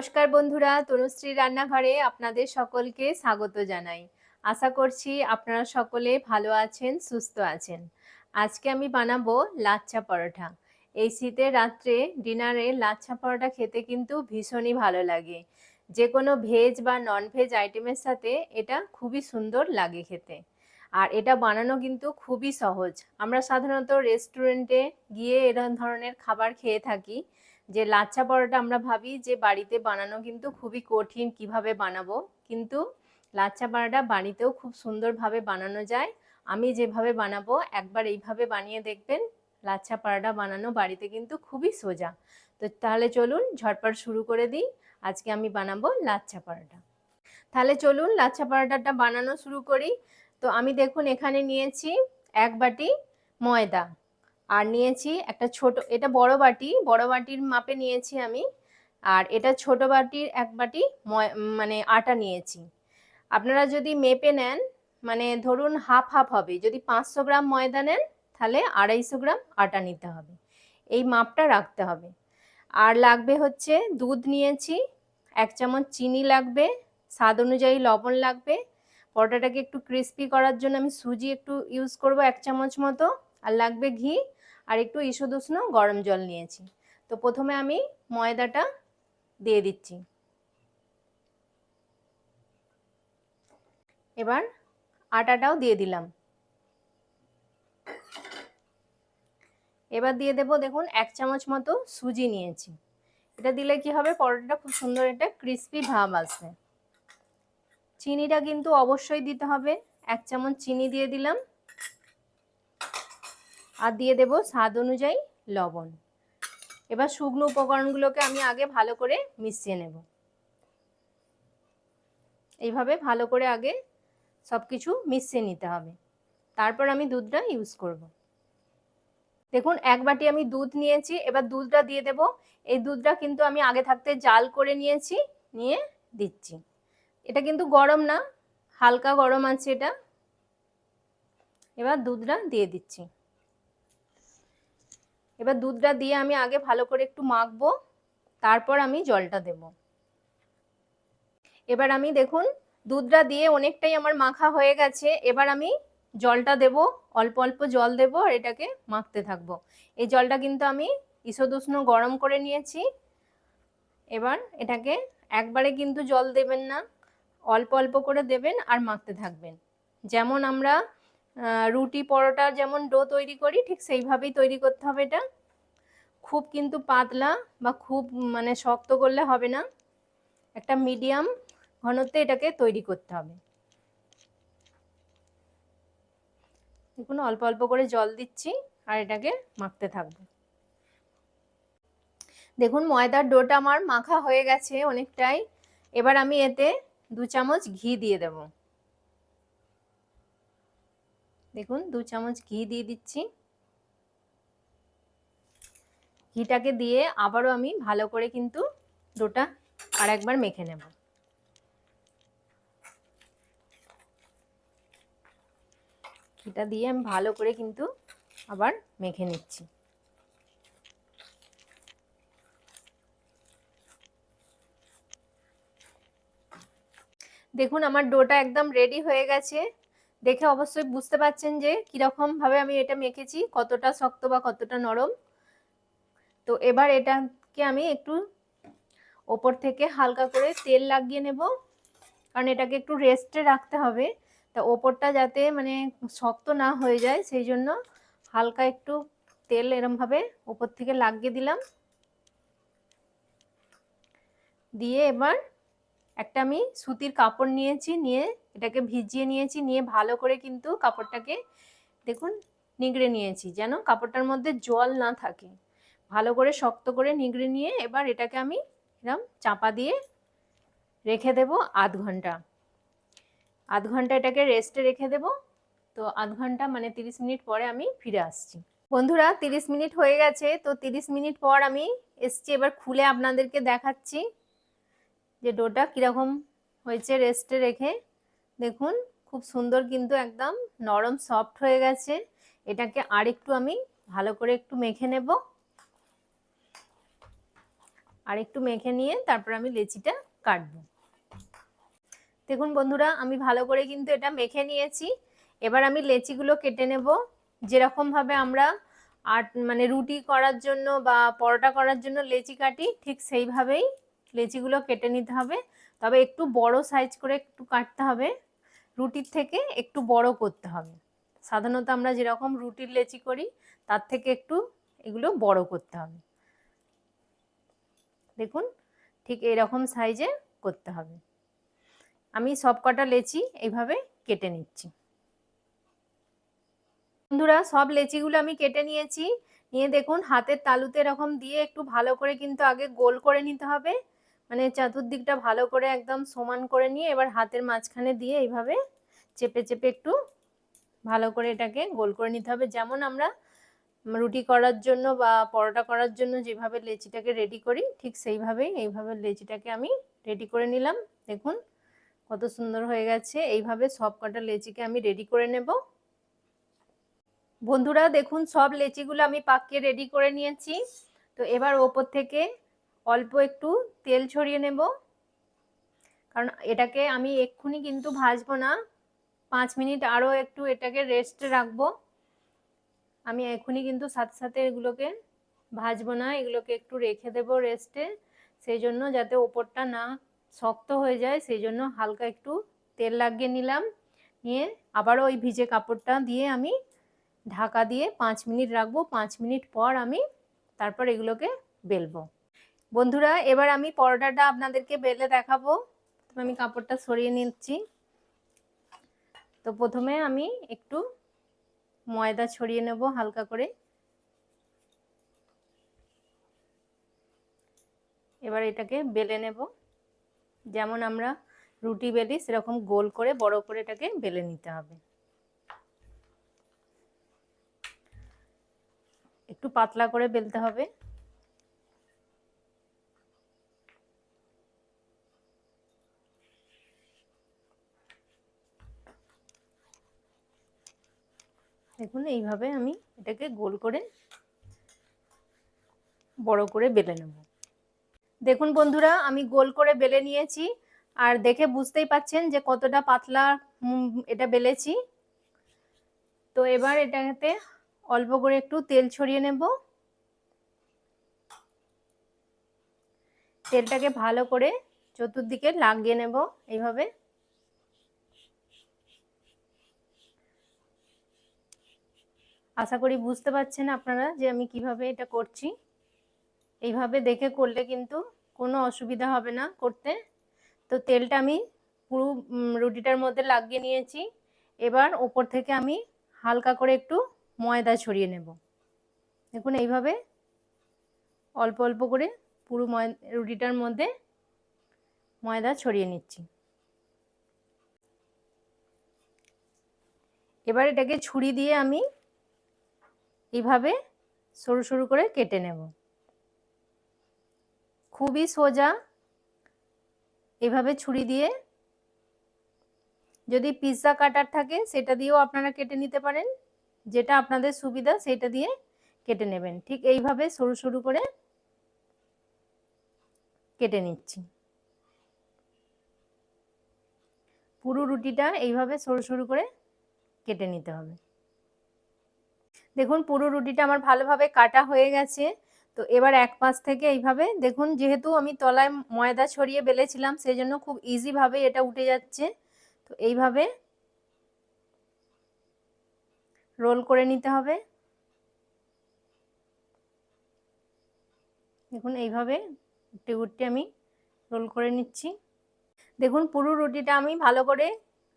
নমস্কার বন্ধুরা, তনুশ্রী রান্নাঘরে আপনাদের সকলকে স্বাগত জানাই। আশা করছি আপনারা সকলে ভালো আছেন, সুস্থ আছেন। আজকে আমি বানাবো লাচ্ছা পরোটা। এই শীতের রাত্রে ডিনারে লাচ্ছা পরোটা খেতে কিন্তু ভীষণই ভালো লাগে। যে কোনো ভেজ বা নন ভেজ আইটেমের সাথে এটা খুবই সুন্দর লাগে খেতে। আর এটা বানানো কিন্তু খুবই সহজ। আমরা সাধারণত রেস্টুরেন্টে গিয়ে এরকম ধরনের খাবার খেয়ে থাকি। যে লাচ্ছা পরোটা আমরা ভাবি যে বাড়িতে বানানো কিন্তু খুবই কঠিন কীভাবে বানাবো। কিন্তু লাচ্ছা পরোটা বাড়িতেও খুব সুন্দরভাবে বানানো যায়। আমি যেভাবে বানাবো, একবার এইভাবে বানিয়ে দেখবেন, লাচ্ছা পরোটা বানানো বাড়িতে কিন্তু খুবই সোজা। তো তাহলে চলুন ঝটপট শুরু করে দিই। আজকে আমি বানাবো লাচ্ছা পরোটা। তাহলে চলুন লাচ্ছা পরোটাটা বানানো শুরু করি। তো আমি দেখুন এখানে নিয়েছি এক বাটি ময়দা। আর নিয়েছি একটা ছোট, এটা বড় বাটি, বড় বাটির মাপে নিয়েছি আমি। আর এটা ছোট বাটির এক বাটি মানে আটা নিয়েছি। আপনারা যদি মেপে নেন মানে ধরুন হাফ হাফ হবে, যদি পাঁচশো গ্রাম ময়দা নেন, তাহলে আড়াইশো গ্রাম আটা নিতে হবে। এই মাপটা রাখতে হবে। আর লাগবে হচ্ছে দুধ নিয়েছি, এক চামচ চিনি লাগবে, স্বাদ অনুযায়ী লবণ লাগবে। পরোটাটাকে একটু ক্রিস্পি করার জন্য আমি সুজি একটু ইউজ করব এক চামচ মতো। আর লাগবে ঘি আর একটু ঈষদুষ্ণ গরম জল নিয়েছি। তো প্রথমে আমি ময়দাটা দিয়ে দিচ্ছি। এবার আটাটাও দিয়ে দিলাম। এবার দিয়ে দেব দেখুন এক চামচ মতো সুজি নিয়েছি। এটা দিলে কি হবে? পরোটাটা খুব সুন্দর একটা ক্রিস্পি ভাব আসবে। চিনিটা কিন্তু অবশ্যই দিতে হবে। এক চামচ চিনি দিয়ে দিলাম। আর দিয়ে দেব স্বাদ অনুযায়ী লবণ। এবার শুকনো উপকরণগুলোকে আমি আগে ভালো করে মিশিয়ে নেব। এইভাবে ভালো করে আগে সব কিছু মিশিয়ে নিতে হবে। তারপর আমি দুধটা ইউজ করব। দেখুন, এক বাটি আমি দুধ নিয়েছি। এবার দুধটা দিয়ে দেব। এই দুধটা কিন্তু আমি আগে থাকতে জাল করে নিয়েছি, নিয়ে দিচ্ছি। এটা কিন্তু গরম না, হালকা গরম আছে এটা। এবার দুধটা দিয়ে দিচ্ছি। এবার দুধটা দিয়ে আমি আগে ভালো করে একটু মাখবো, তারপর আমি জলটা দেব। এবার আমি দেখুন, দুধটা দিয়ে অনেকটাই আমার মাখা হয়ে গেছে, এবার আমি জলটা দেব, অল্প অল্প জল দেব আর এটাকে মাখতে থাকব। এই জলটা কিন্তু আমি ঈষদুষ্ণ গরম করে নিয়েছি, এবার এটাকে একবারে কিন্তু জল দেবেন না, অল্প অল্প করে দেবেন আর মাখতে থাকবেন। যেমন আমরা রুটি পরোটা যেমন ডো তৈরি করি, ঠিক সেইভাবেই তৈরি করতে হবে এটা। খুব কিন্তু পাতলা বা খুব মানে শক্ত করলে হবে না। একটা মিডিয়াম ঘনত্বে এটাকে তৈরি করতে হবে। দেখুন, অল্প অল্প করে জল দিচ্ছি আর এটাকে মাখতে থাকব। দেখুন, ময়দার ডোটা আমার মাখা হয়ে গেছে অনেকটাই। এবার আমি এতে দু চামচ ঘি দিয়ে দেব। দেখুন, দু চামচ ঘি দিয়ে দিচ্ছি। ঘিটাকে দিয়ে আবারও আমি ভালো করে কিন্তু ডোটা আর একবার মেখে নেব। ঘিটা দিয়ে আমি ভালো করে কিন্তু আবার মেখে নিচ্ছি। দেখুন, আমার ডোটা একদম রেডি হয়ে গেছে। দেখে অবশ্যই বুঝতে পারছেন যে কীরকমভাবে আমি এটা মেখেছি, কতটা শক্ত বা কতটা নরম। তো এবার এটাকে আমি একটু ওপর থেকে হালকা করে তেল লাগিয়ে নেব, কারণ এটাকে একটু রেস্টে রাখতে হবে। তা ওপরটা যাতে মানে শক্ত না হয়ে যায়, সেই জন্য হালকা একটু তেল এরমভাবে ওপর থেকে লাগিয়ে দিলাম। দিয়ে এবার একটা আমি সুতির কাপড় নিয়েছি, নিয়ে এটাকে ভিজিয়ে নিয়েছি, নিয়ে ভালো করে কিন্তু কাপড়টাকে দেখুন নিগড়ে নিয়েছি যেন কাপড়টার মধ্যে জল না থাকে। ভালো করে শক্ত করে নিগড়ে নিয়ে এবার এটাকে আমি এরম চাপা দিয়ে রেখে দেব আধ ঘণ্টা। আধ ঘণ্টা এটাকে রেস্টে রেখে দেব। তো আধ ঘণ্টা মানে তিরিশ মিনিট পরে আমি ফিরে আসছি। বন্ধুরা, তিরিশ মিনিট হয়ে গেছে, তো তিরিশ মিনিট পর আমি এসছি এবার খুলে আপনাদেরকে দেখাচ্ছি যে ডোটা কীরকম হয়েছে রেস্টে রেখে। দেখুন, খুব সুন্দর কিন্তু একদম নরম সফট হয়ে গেছে। এটাকে আর একটু আমি ভালো করে একটু মেখে নেব। আর একটু মেখে নিয়ে তারপর আমি লেচিটা কাটবো। দেখুন বন্ধুরা, আমি ভালো করে কিন্তু এটা মেখে নিয়েছি। এবার আমি লেচিগুলো কেটে নেব। যেরকমভাবে আমরা আর মানে রুটি করার জন্য বা পরোটা করার জন্য লেচি কাটি, ঠিক সেইভাবেই লেচিগুলো কেটে নিতে হবে। তবে একটু বড় সাইজ করে একটু কাটতে হবে। রুটির থেকে একটু বড় করতে হবে। সাধারণত আমরা যেরকম রুটির লেচি করি, তার থেকে একটু এগুলো বড় করতে হবে। দেখুন, ঠিক এরকম সাইজে করতে হবে। আমি সব কটা লেচি এইভাবে কেটে নিচ্ছি। বন্ধুরা, সব লেচিগুলো আমি কেটে নিয়েছি। নিয়ে দেখুন, হাতের তালুতে এরকম দিয়ে একটু ভালো করে কিন্তু আগে গোল করে নিতে হবে। মানে চতুর্দিকটা ভালো করে একদম সমান করে নিয়ে এবার হাতের মাঝখানে দিয়ে এইভাবে চেপে চেপে একটু ভালো করে এটাকে গোল করে নিতে হবে। যেমন আমরা রুটি করার জন্য বা পরোটা করার জন্য যেভাবে লেচিটাকে রেডি করি, ঠিক সেইভাবেই এইভাবে লেচিটাকে আমি রেডি করে নিলাম। দেখুন কত সুন্দর হয়ে গেছে। এইভাবে সব কটা লেচিকে আমি রেডি করে নেব। বন্ধুরা, দেখুন সব লেচিগুলো আমি পাকিয়ে রেডি করে নিয়েছি। তো এবার ওপর থেকে অল্প একটু তেল ছড়িয়ে নেব। কারণ এটাকে আমি এক্ষুনি কিন্তু ভাজবো না। পাঁচ মিনিট আরও একটু এটাকে রেস্টে রাখব। আমি এখনই কিন্তু সাথে সাথে এগুলোকে ভাজবো না, এগুলোকে একটু রেখে দেবো রেস্টে সেই জন্য যাতে ওপরটা না শক্ত হয়ে যায়, সেই জন্য হালকা একটু তেল লাগিয়ে নিলাম। নিয়ে আবারও ওই ভিজে কাপড়টা দিয়ে আমি ঢাকা দিয়ে পাঁচ মিনিট রাখব। পাঁচ মিনিট পর আমি তারপর এগুলোকে বেলবো। বন্ধুরা, এবার আমি পরোটাটা আপনাদেরকে বেলে দেখাবো। আমি কাপড়টা সরিয়ে নিচ্ছি। তো প্রথমে আমি একটু ময়দা ছড়িয়ে নেব হালকা করে। এবার এটাকে বেলে নেব। যেমন আমরা রুটি বেলি, সেরকম গোল করে বড় করে এটাকে বেলে নিতে হবে। একটু পাতলা করে বেলতে হবে। দেখুন, এইভাবে আমি এটাকে গোল করে বড় করে বেলে নেব। দেখুন বন্ধুরা, আমি গোল করে বেলে নিয়েছি। আর দেখে বুঝতেই পাচ্ছেন যে কতটা পাতলা এটা বেলেছি। তো এবার এটাতে অল্প করে একটু তেল ছড়িয়ে নেব। তেলটাকে ভালো করে চতুর্দিকে লাগিয়ে নেব, এইভাবে। আশা করি বুঝতে পারছেন আপনারা যে আমি কীভাবে এটা করছি। এইভাবে দেখে করলে কিন্তু কোনো অসুবিধা হবে না করতে। তো তেলটা আমি পুরো রুটিটার মধ্যে লাগিয়ে নিয়েছি। এবার ওপর থেকে আমি হালকা করে একটু ময়দা ছড়িয়ে নেব। দেখুন এইভাবে অল্প অল্প করে পুরো ময়, রুটিটার মধ্যে ময়দা ছড়িয়ে নিচ্ছি। এবার এটাকে ছুরি দিয়ে আমি এইভাবে সরু সরু করে কেটে নেব। খুবই সোজা এভাবে ছুরি দিয়ে যদি পিৎজা কাটার থাকে সেটা দিয়েও আপনারা কেটে নিতে পারেন। যেটা আপনাদের সুবিধা সেটা দিয়ে কেটে নেবেন। ঠিক এইভাবে সরু সরু করে কেটে নিচ্ছি। পুরো রুটিটা এইভাবে সরু সরু করে কেটে নিতে হবে। দেখুন, পুরো রুটিটা আমার ভালোভাবে কাটা হয়ে গেছে। তো এবার এক পাশ থেকে এইভাবে দেখুন, যেহেতু আমি তলায় ময়দা ছড়িয়ে বেলেছিলাম সেই জন্য খুব ইজিভাবে এটা উঠে যাচ্ছে। তো এইভাবে রোল করে নিতে হবে। দেখুন, এইভাবে উঠে উঠতে আমি রোল করে নিচ্ছি। দেখুন, পুরো রুটিটা আমি ভালো করে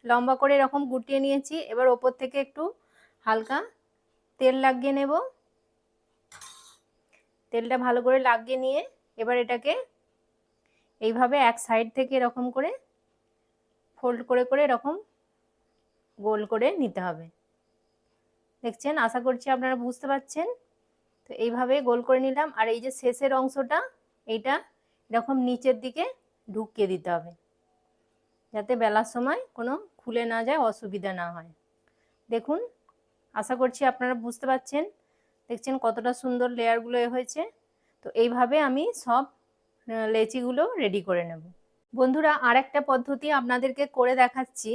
লম্বা করে এরকম গুটিয়ে নিয়েছি। এবার ওপর থেকে একটু হালকা তেল লাগিয়ে নেব। তেলটা ভালো করে লাগিয়ে নিয়ে এবার এটাকে এইভাবে এক সাইড থেকে এরকম করে, ফোল্ড করে করে এরকম গোল করে নিতে হবে। দেখছেন? আশা করছি আপনারা বুঝতে পারছেন। তো এইভাবে গোল করে নিলাম। আর এই যে শেষের অংশটা, এইটা এরকম নিচের দিকে ঢুকিয়ে দিতে হবে। যাতে বেলার সময় কোনো খুলে না যায়, অসুবিধা না হয়। দেখুন আশা করছি আপনারা বুঝতে পারছেন। দেখছেন কতটা সুন্দর লেয়ারগুলো এ হয়েছে। তো এইভাবে আমি সব লেচিগুলো রেডি করে নেব। বন্ধুরা আর একটা পদ্ধতি আপনাদেরকে করে দেখাচ্ছি।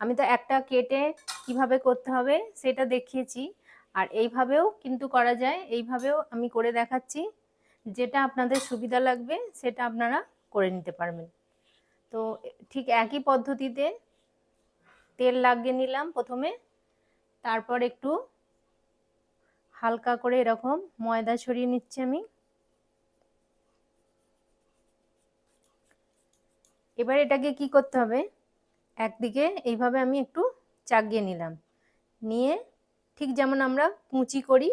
আমি তো একটা কেটে কীভাবে করতে হবে সেটা দেখিয়েছি। আর এইভাবেও কিন্তু করা যায়, এইভাবেও আমি করে দেখাচ্ছি। যেটা আপনাদের সুবিধা লাগবে, সেটা আপনারা করে নিতে পারবেন। তো ঠিক একই পদ্ধতিতে তেল লাগিয়ে নিলাম প্রথমে। তারপর একটু হালকা করে এরকম ময়দা ছড়িয়ে নিচ্ছি আমি। এবার এটাকে কি করতে হবে? একদিকে এইভাবে আমি একটু চাগিয়ে নিলাম। নিয়ে ঠিক যেমন আমরা কুচি করি,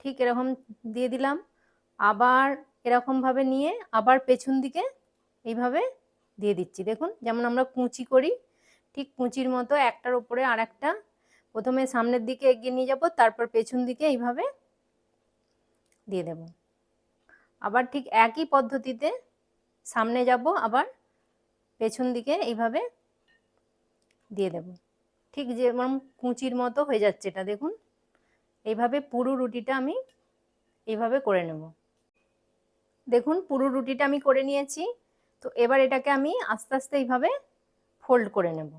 ঠিক এরকম দিয়ে দিলাম। আবার এরকমভাবে নিয়ে আবার পেছন দিকে এইভাবে দিয়ে দিচ্ছি। দেখুন, যেমন আমরা কুচি করি, ঠিক কুচির মতো একটার উপরে আর একটা প্রথমে সামনের দিকে এগিয়ে নিয়ে যাব, তারপর পেছন দিকে এইভাবে দিয়ে দেব। আবার ঠিক একই পদ্ধতিতে সামনে যাব, আবার পেছন দিকে এইভাবে দিয়ে দেব। ঠিক যেমন কুচির মতো হয়ে যাচ্ছে এটা, দেখুন। এইভাবে পুরো রুটিটা আমি এইভাবে করে নেব। দেখুন, পুরো রুটিটা আমি করে নিয়েছি, তো এবার এটাকে আমি আস্তে আস্তে এইভাবে ফোল্ড করে নেব।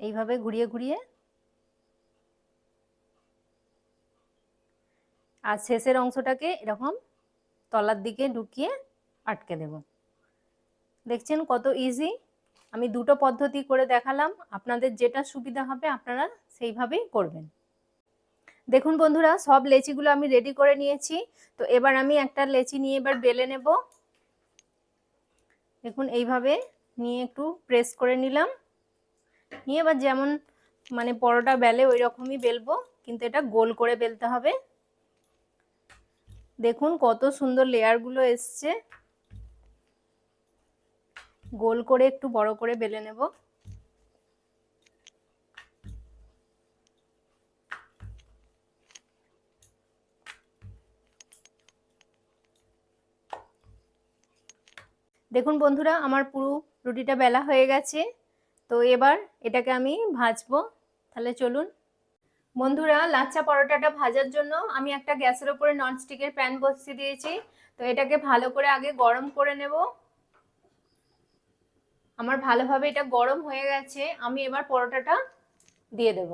এইভাবে ঘুরিয়ে ঘুরিয়ে আর শেষের অংশটাকে এরকম তলার দিকে ঢুকিয়ে আটকে দেব। দেখছেন কত ইজি আমি দুটো পদ্ধতি করে দেখালাম। আপনাদের যেটা সুবিধা হবে আপনারা সেইভাবেই করবেন। দেখুন বন্ধুরা, সব লেচিগুলো আমি রেডি করে নিয়েছি। তো এবার আমি একটা লেচি নিয়ে এবার বেলে নেব। দেখুন, এইভাবে নিয়ে একটু প্রেস করে নিলাম। নিয়ে এবার যেমন মানে পরোটা বেলে ওই রকমই বেলবো, কিন্তু এটা গোল করে বেলতে হবে। দেখুন কত সুন্দর লেয়ারগুলো এসছে। গোল করে একটু বড় করে বেলে নেব। দেখুন বন্ধুরা, আমার পুরো রুটিটা বেলা হয়ে গেছে। তো এবার এটাকে আমি ভাজবো। তাহলে চলুন বন্ধুরা, লাচ্চা পরোটাটা ভাজার জন্য আমি একটা গ্যাসের ওপরে ননস্টিকের প্যান বসিয়ে দিয়েছি। তো এটাকে ভালো করে আগে গরম করে নেব। আমার ভালোভাবে এটা গরম হয়ে গেছে, আমি এবার পরোটাটা দিয়ে দেব।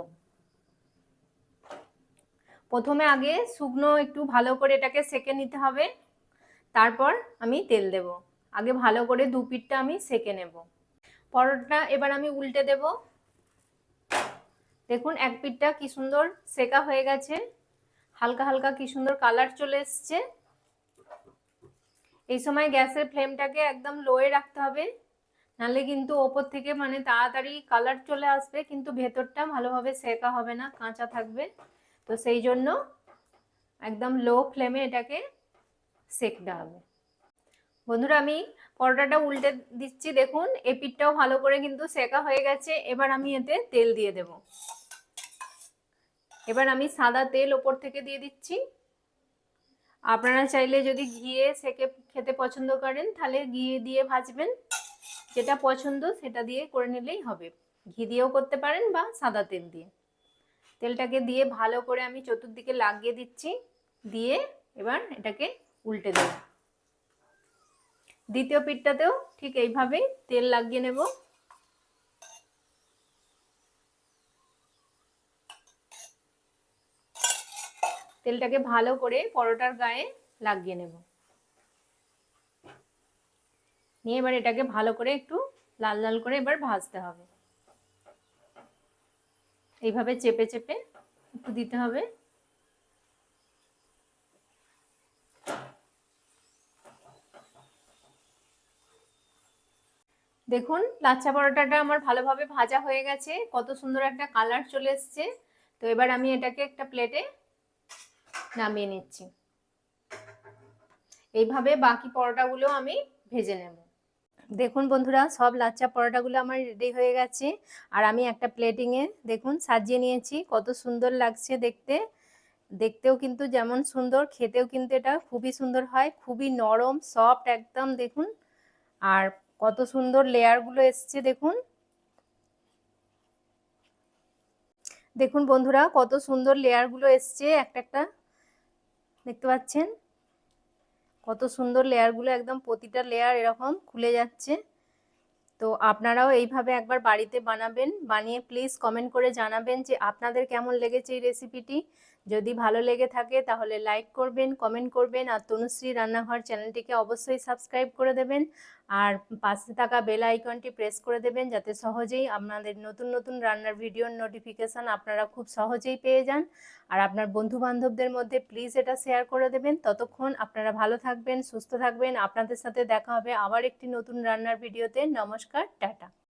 প্রথমে আগে শুকনো একটু ভালো করে এটাকে সেকে নিতে হবে। তারপর আমি তেল দেব। আগে ভালো করে দু পিঠটা আমি সেকে নেব। পরোটা এবার আমি উল্টে দেব। দেখুন, এক পিঠটা কি সুন্দর সেকা হয়ে গেছে। হালকা হালকা কি সুন্দর কালার চলে এসছে। এই সময় গ্যাসের ফ্লেমটাকে একদম লোয়ে রাখতে হবে। নাহলে কিন্তু ওপর থেকে মানে তাড়াতাড়ি কালার চলে আসবে, কিন্তু ভেতরটা ভালোভাবে সেকা হবে না, কাঁচা থাকবে। তো সেই জন্য একদম লো ফ্লেমে এটাকে সেকতে হবে। বন্ধুরা, আমি পরোটাটা উল্টে দিচ্ছি, দেখুন। এই পিঠটাও ভালো করে কিন্তু সেকা হয়ে গেছে। এবার আমি এতে তেল দিয়ে দেব। এবার আমি সাদা তেল ওপর থেকে দিয়ে দিচ্ছি। আপনারা চাইলে যদি ঘিয়ে সেকে খেতে পছন্দ করেন, তাহলে ঘি দিয়ে ভাজবেন। যেটা পছন্দ, সেটা দিয়ে করে নিলেই হবে। ঘি দিয়েও করতে পারেন বা সাদা তেল দিয়ে। তেলটাকে দিয়ে ভালো করে আমি চতুর্দিকে লাগিয়ে দিচ্ছি। দিয়ে এবার এটাকে উল্টে দেব। দ্বিতীয় পিঠটাতেও ঠিক এইভাবেই তেল লাগিয়ে নেব। তেলটাকে ভালো করে পরোটার গায়ে লাগিয়ে নেব। নিয়ে এবার এটাকে ভালো করে একটু লাল লাল করে এবার ভাজতে হবে। এইভাবে চেপে চেপে একটু দিতে হবে। দেখুন লাচ্ছা পরোটাটা আমার ভালোভাবে ভাজা হয়ে গেছে। কত সুন্দর একটা কালার চলে এসছে। তো এবার আমি এটাকে একটা প্লেটে নামিয়ে নিচ্ছি। এইভাবে বাকি পরোটাগুলো আমি ভেজে নেব। দেখুন বন্ধুরা, সব লাচ্চা পরোটাগুলো আমার রেডি হয়ে গেছে। আর আমি একটা প্লেটিংয়ে দেখুন সাজিয়ে নিয়েছি। কত সুন্দর লাগছে দেখতে। দেখতেও কিন্তু যেমন সুন্দর, খেতেও কিন্তু এটা খুবই সুন্দর হয়। খুবই নরম সফট একদম, দেখুন। আর কত সুন্দর লেয়ারগুলো এসছে, দেখুন। দেখুন বন্ধুরা, কত সুন্দর লেয়ারগুলো এসছে, একটা একটা। দেখতে পাচ্ছেন? কত সুন্দর লেয়ারগুলো একদম প্রতিটা লেয়ার এরকম খুলে যাচ্ছে। তো আপনারাও এইভাবে একবার বাড়িতে বানাবেন। বানিয়ে প্লিজ কমেন্ট করে জানাবেন যে আপনাদের কেমন লেগেছে এই রেসিপিটি যদি ভালো লেগে থাকে তাহলে লাইক করবেন কমেন্ট করবেন আর তনুশ্রী রান্নাঘর চ্যানেলটিকে অবশ্যই সাবস্ক্রাইব করে দেবেন আর পাশে থাকা বেল আইকনটি প্রেস করে দেবেন যাতে সহজেই আপনাদের নতুন নতুন রান্নার ভিডিওর নোটিফিকেশান আপনারা খুব সহজেই পেয়ে যান। আর আপনার বন্ধু বান্ধবদের মধ্যে প্লিজ এটা শেয়ার করে দেবেন। ততক্ষণ আপনারা ভালো থাকবেন, সুস্থ থাকবেন। আপনাদের সাথে দেখা হবে আবার একটি নতুন রান্নার ভিডিওতে নমস্কার, টাটা।